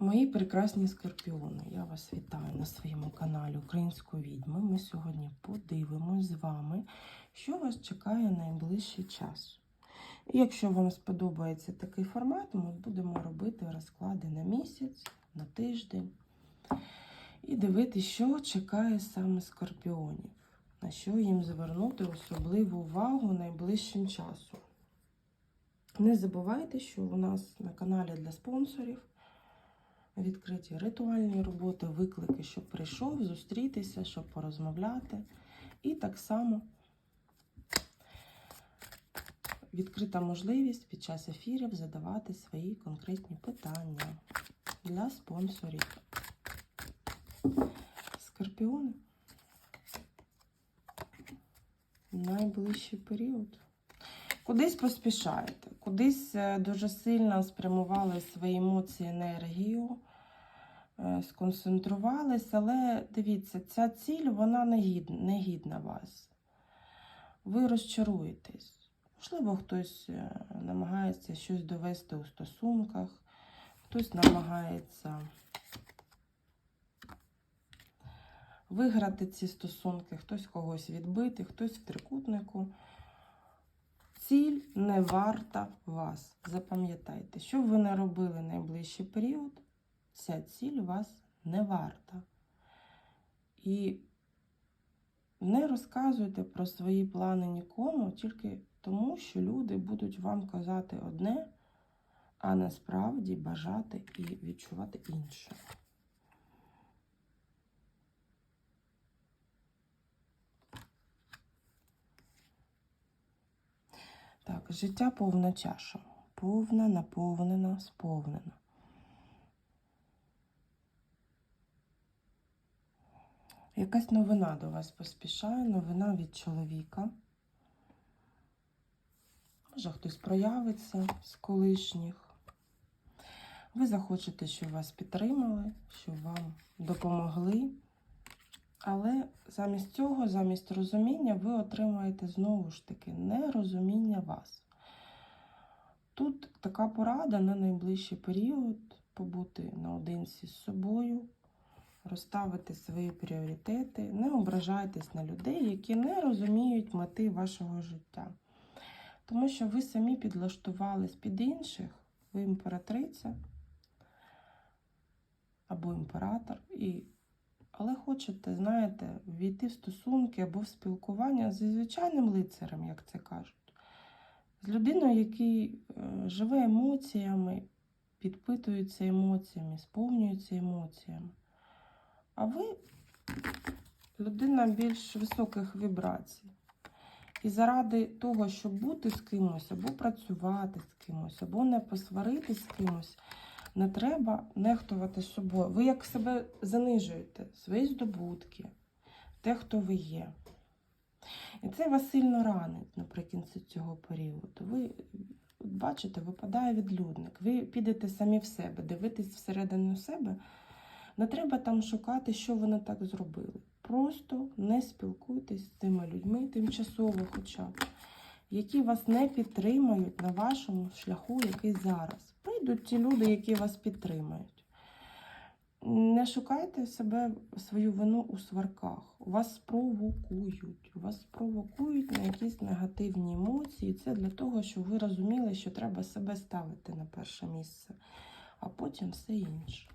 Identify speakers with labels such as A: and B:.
A: Мої прекрасні скорпіони, я вас вітаю на своєму каналі Української відьми. Ми сьогодні подивимось з вами, що вас чекає найближчий час. І якщо вам сподобається такий формат, ми будемо робити розклади на місяць, на тиждень і дивитися, що чекає саме скорпіонів, на що їм звернути особливу увагу найближчим часом. Не забувайте, що у нас на каналі для спонсорів відкриті ритуальні роботи, виклики, щоб прийшов, зустрітися, щоб порозмовляти. І так само відкрита можливість під час ефірів задавати свої конкретні питання для спонсорів. Скорпіони. Найближчий період. Кудись поспішаєте, кудись е, дуже сильно спрямували свої емоції, енергію, е, сконцентрувались, але дивіться, ця ціль вона не гідна, не гідна вас. Ви розчаруєтесь. Можливо, хтось е, намагається щось довести у стосунках, хтось намагається виграти ці стосунки, хтось когось відбити, хтось в трикутнику. Ціль не варта вас. Запам'ятайте, що б ви не робили найближчий період, ця ціль вас не варта. І не розказуйте про свої плани нікому, тільки тому, що люди будуть вам казати одне, а насправді бажати і відчувати інше. Так, життя повна чаша. Повна, наповнена, сповнена. Якась новина до вас поспішає, новина від чоловіка. Може, хтось проявиться з колишніх. Ви захочете, щоб вас підтримали, щоб вам допомогли. Але замість цього, замість розуміння, ви отримаєте знову ж таки нерозуміння вас. Тут така порада на найближчий період побути наодинці з собою, розставити свої пріоритети, не ображайтесь на людей, які не розуміють мети вашого життя. Тому що ви самі підлаштувались під інших, ви імператриця або імператор. і але хочете, знаєте, війти в стосунки або в спілкування зі звичайним лицарем, як це кажуть, з людиною, який е, живе емоціями, підпитується емоціями, сповнюється емоціями. А ви людина більш високих вібрацій. І заради того, щоб бути з кимось, або працювати з кимось, або не посваритись з кимось. Не треба нехтувати собою. Ви як себе занижуєте, свої здобутки, те, хто ви є. І це вас сильно ранить наприкінці цього періоду. Ви бачите, випадає відлюдник. Ви підете самі в себе, дивитесь всередину себе. Не треба там шукати, що ви не так зробили. Просто не спілкуйтесь з тими людьми, тимчасово хоча б, які вас не підтримають на вашому шляху, який зараз прийдуть ті люди, які вас підтримають. Не шукайте себе свою вину у сварках. Вас спровокують. Вас спровокують на якісь негативні емоції. Це для того, щоб ви розуміли, що треба себе ставити на перше місце, а потім все інше.